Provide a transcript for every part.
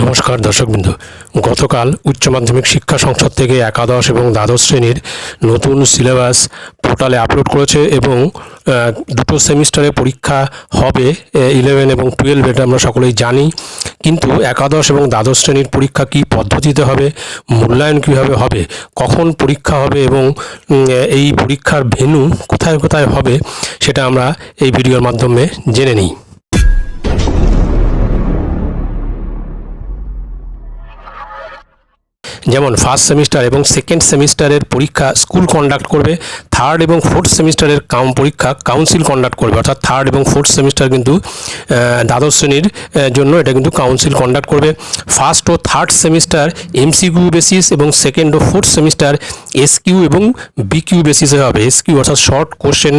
নমস্কার দর্শকবৃন্দ। গতকাল উচ্চ মাধ্যমিক শিক্ষা সংসদ থেকে একাদশ এবং দ্বাদশ শ্রেণির নতুন সিলেবাস পোর্টালে আপলোড করেছে এবং দুটো সেমিস্টারে পরীক্ষা হবে ইলেভেন এবং টুয়েলভ এটা আমরা সকলেই জানি। কিন্তু একাদশ এবং দ্বাদশ শ্রেণির পরীক্ষা কি পদ্ধতিতে হবে, মূল্যায়ন কীভাবে হবে, কখন পরীক্ষা হবে এবং এই পরীক্ষার ভেন্যু কোথায় কোথায় হবে, সেটা আমরা এই ভিডিওর মাধ্যমে জেনে নিই। যেমন ফার্স্ট সেমিস্টার এবং সেকেন্ড সেমিস্টারের পরীক্ষা স্কুল কন্ডাক্ট করবে থার্ড এবং ফোর্থ সেমিস্টারের কাম পরীক্ষা কাউন্সিল কন্ডাক্ট করবে। অর্থাৎ থার্ড এবং ফোর্থ সেমিস্টার কিন্তু দ্বাদশ শ্রেণির জন্য এটা কিন্তু কাউন্সিল কন্ডাক্ট করবে। ফার্স্ট ও থার্ড সেমিস্টার এমসিকিউ বেসিস এবং সেকেন্ড ও ফোর্থ সেমিস্টার এসকিউ এবং বিকিউ বেসিসে হবে। এসকিউ অর্থাৎ শর্ট কোশ্চেন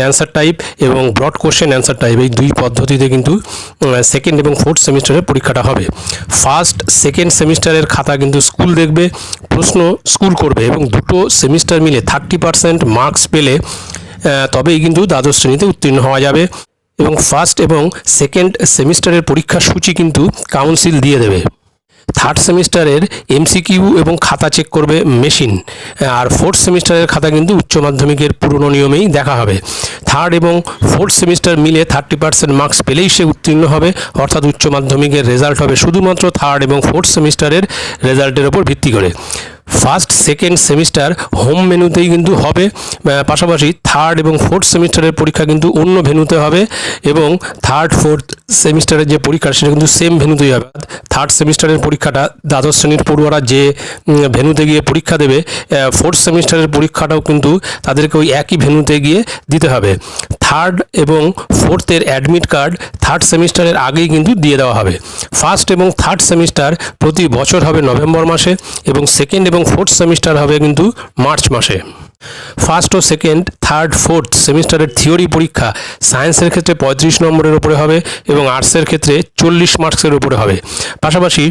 অ্যান্সার টাইপ এবং ব্রড কোশ্চেন অ্যান্সার টাইপ এই দুই পদ্ধতিতে কিন্তু সেকেন্ড এবং ফোর্থ সেমিস্টারের পরীক্ষাটা হবে। ফার্স্ট সেকেন্ড সেমিস্টারের খাতা কিন্তু স্কুল দেখবে, প্রশ্ন স্কুল করবে এবং দুটো সেমিস্টার মিলে থার্টি পার্সেন্ট মার্কস পেলে তবেই কিন্তু দ্বাদশ শ্রেণীতে উত্তীর্ণ হওয়া যাবে এবং ফার্স্ট এবং সেকেন্ড সেমিস্টারের পরীক্ষার সূচি কিন্তু কাউন্সিল দিয়ে দেবে। থার্ড সেমিস্টারের এমসিকিউ এবং খাতা চেক করবে মেশিন আর ফোর্থ সেমিস্টারের খাতা কিন্তু উচ্চ মাধ্যমিকের পুরনো নিয়মেই দেখা হবে। থার্ড এবং ফোর্থ সেমিস্টার মিলে থার্টি পার্সেন্ট মার্কস পেলেই সে উত্তীর্ণ হবে, অর্থাৎ উচ্চ মাধ্যমিকের রেজাল্ট হবে শুধুমাত্র থার্ড এবং ফোর্থ সেমিস্টারের রেজাল্টের ওপর ভিত্তি করে। ফার্স্ট, সেকেন্ড সেমিস্টার হোম মেনুতেই কিন্তু হবে। পাশাপাশি থার্ড এবং ফোর্থ সেমিস্টারের পরীক্ষা কিন্তু অন্য ভেনুতে হবে এবং থার্ড, ফোর্থ সেমিস্টারের যে পরীক্ষা, সেটা কিন্তু সেম ভেনুতেই হবে। থার্ড সেমিস্টারের পরীক্ষাটা দ্বাদশ শ্রেণির পড়ুয়ারা যে ভেনুতে গিয়ে পরীক্ষা দেবে ফোর্থ সেমিস্টারের পরীক্ষাটাও কিন্তু তাদেরকে ওই একই ভেনুতে গিয়ে দিতে হবে। থার্ড এবং ফোর্থের অ্যাডমিট কার্ড থার্ড সেমিস্টারের আগেই কিন্তু দিয়ে দেওয়া হবে। ফার্স্ট এবং থার্ড সেমিস্টার প্রতি বছর হবে নভেম্বর মাসে এবং সেকেন্ড ফোর্থ সেমিস্টার হবে কিন্তু মার্চ মাসে। ফার্স্ট ও সেকেন্ড থার্ড ফোর্থ সেমিস্টারের থিওরি পরীক্ষা সায়েন্সের ক্ষেত্রে পঁয়ত্রিশ নম্বরের উপরে হবে এবং আর্টসের ক্ষেত্রে চল্লিশ মার্কসের উপরে হবে। পাশাপাশি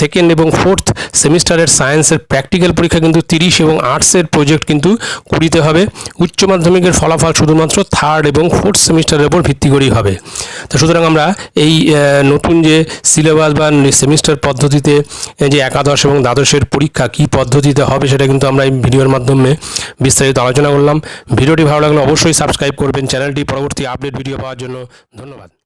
সেকেন্ড এবং ফোর্থ সেমিস্টারের সায়েন্সের প্র্যাকটিক্যাল পরীক্ষা কিন্তু তিরিশ এবং আর্টসের প্রজেক্ট কিন্তু কুড়িতে হবে। উচ্চ মাধ্যমিকের ফলাফল শুধুমাত্র থার্ড এবং ফোর্থ সেমিস্টারের উপর ভিত্তি করেই হবে। তো সুতরাং আমরা এই নতুন যে সিলেবাস বা সেমিস্টার পদ্ধতিতে যে একাদশ এবং দ্বাদশের পরীক্ষা কী পদ্ধতিতে হবে সেটা কিন্তু আমরা এই ভিডিওর মাধ্যমে বিস্তারিত আলোচনা করলাম। ভিডিওটি ভালো লাগলে অবশ্যই সাবস্ক্রাইব করবেন। চ্যানেলটি পরবর্তী আপডেট ভিডিও পাওয়ার জন্য ধন্যবাদ।